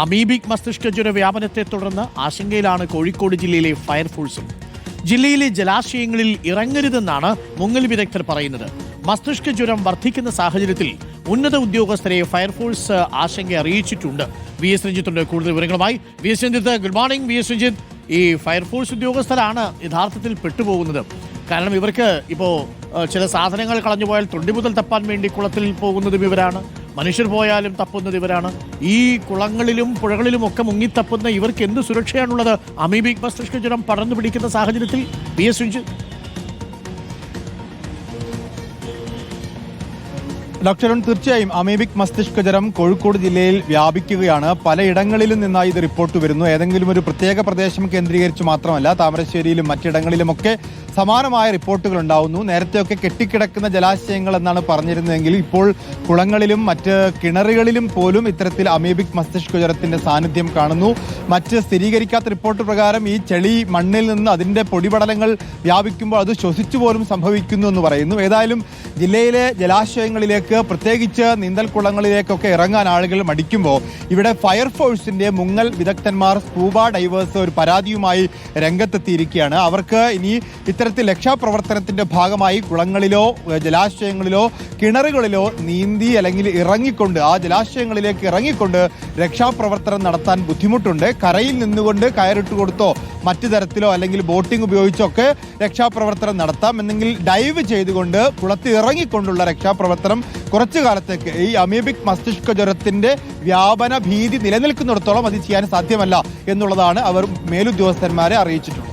Amoebic മസ്തിഷ്ക ജ്വര വ്യാപനത്തെ തുടർന്ന് ആശങ്കയിലാണ് കോഴിക്കോട് ജില്ലയിലെ ഫയർഫോഴ്സും. ജില്ലയിലെ ജലാശയങ്ങളിൽ ഇറങ്ങരുതെന്നാണ് മുങ്ങൽ വിദഗ്ധർ പറയുന്നത്. മസ്തിഷ്ക ജ്വരം വർദ്ധിക്കുന്ന സാഹചര്യത്തിൽ ഉന്നത ഉദ്യോഗസ്ഥരെ ഫയർഫോഴ്സ് ആശങ്ക അറിയിച്ചിട്ടുണ്ട്. വി എസ് രഞ്ജിത്തുണ്ട്. കൂടുതൽ വിവരങ്ങളുമായി V S Ranjith. Good morning V S Ranjith. ഈ ഫയർഫോഴ്സ് ഉദ്യോഗസ്ഥരാണ് യഥാർത്ഥത്തിൽ പെട്ടുപോകുന്നത്. കാരണം ഇവർക്ക് ഇപ്പോൾ ചില സാധനങ്ങൾ കളഞ്ഞു പോയാൽ തൊണ്ടി മുതൽ തപ്പാൻ വേണ്ടി കുളത്തിൽ പോകുന്നതും ഇവരാണ്. മനുഷ്യർ പോയാലും തപ്പുന്നത് ഇവരാണ്. ഈ കുളങ്ങളിലും പുഴകളിലും ഒക്കെ മുങ്ങിത്തപ്പുന്ന ഇവർക്ക് എന്ത് സുരക്ഷയാണുള്ളത്? അമീബിക് മസ്തിഷ്കജ്വരം പടർന്നു പിടിക്കുന്ന സാഹചര്യത്തിൽ ബി എസ് ഡോക്ടർ തീർച്ചയായും അമീബിക് മസ്തിഷ്ക ജ്വരം കോഴിക്കോട് ജില്ലയിൽ വ്യാപിക്കുകയാണ്. പലയിടങ്ങളിലും നിന്നായി ഇത് റിപ്പോർട്ട് വരുന്നു. ഏതെങ്കിലും ഒരു പ്രത്യേക പ്രദേശം കേന്ദ്രീകരിച്ച് മാത്രമല്ല താമരശ്ശേരിയിലും മറ്റിടങ്ങളിലുമൊക്കെ സമാനമായ റിപ്പോർട്ടുകൾ ഉണ്ടാവുന്നു. നേരത്തെയൊക്കെ കെട്ടിക്കിടക്കുന്ന ജലാശയങ്ങൾ എന്നാണ് പറഞ്ഞിരുന്നതെങ്കിൽ ഇപ്പോൾ കുളങ്ങളിലും മറ്റ് കിണറുകളിലും പോലും ഇത്തരത്തിൽ അമീബിക് മസ്തിഷ്ക ജ്വരത്തിന്റെ സാന്നിധ്യം കാണുന്നു. മറ്റ് സ്ഥിരീകരിക്കാത്ത റിപ്പോർട്ട് പ്രകാരം ഈ ചെളി മണ്ണിൽ നിന്ന് അതിന്റെ പൊടിപടലങ്ങൾ വ്യാപിക്കുമ്പോൾ അത് ശ്വസിച്ചു പോലും സംഭവിക്കുന്നു എന്ന് പറയുന്നു. ഏതായാലും ജില്ലയിലെ ജലാശയങ്ങളിലേക്ക് പ്രത്യേകിച്ച് നീന്തൽക്കുളങ്ങളിലേക്കൊക്കെ ഇറങ്ങാൻ ആളുകൾ മടിക്കുമ്പോൾ ഇവിടെ ഫയർഫോഴ്സിന്റെ മുങ്ങൽ വിദഗ്ധന്മാർ സ്കൂബ ഡൈവേഴ്സ് ഒരു പരാതിയുമായി രംഗത്തെത്തിയിരിക്കുകയാണ്. അവർക്ക് ഇനി ഇത്തരത്തിൽ രക്ഷാപ്രവർത്തനത്തിന്റെ ഭാഗമായി കുളങ്ങളിലോ ജലാശയങ്ങളിലോ കിണറുകളിലോ നീന്തി അല്ലെങ്കിൽ ഇറങ്ങിക്കൊണ്ട് ആ ജലാശയങ്ങളിലേക്ക് ഇറങ്ങിക്കൊണ്ട് രക്ഷാപ്രവർത്തനം നടത്താൻ ബുദ്ധിമുട്ടുണ്ട്. കരയിൽ നിന്നുകൊണ്ട് കയറിട്ട് കൊടുത്തോ മറ്റു തരത്തിലോ അല്ലെങ്കിൽ ബോട്ടിംഗ് ഉപയോഗിച്ചോ ഒക്കെ രക്ഷാപ്രവർത്തനം നടത്താം. എന്നെങ്കിൽ ഡൈവ് ചെയ്തുകൊണ്ട് കുളത്തിൽ ഇറങ്ങിക്കൊണ്ടുള്ള രക്ഷാപ്രവർത്തനം കുറച്ചു കാലത്തേക്ക് ഈ അമീബിക് മസ്തിഷ്ക ജ്വരത്തിന്റെ വ്യാപന ഭീതി നിലനിൽക്കുന്നിടത്തോളം അത് ചെയ്യാൻ സാധ്യമല്ല എന്നുള്ളതാണ് അവർ മേലുദ്യോഗസ്ഥന്മാരെ അറിയിച്ചിട്ടുള്ളത്.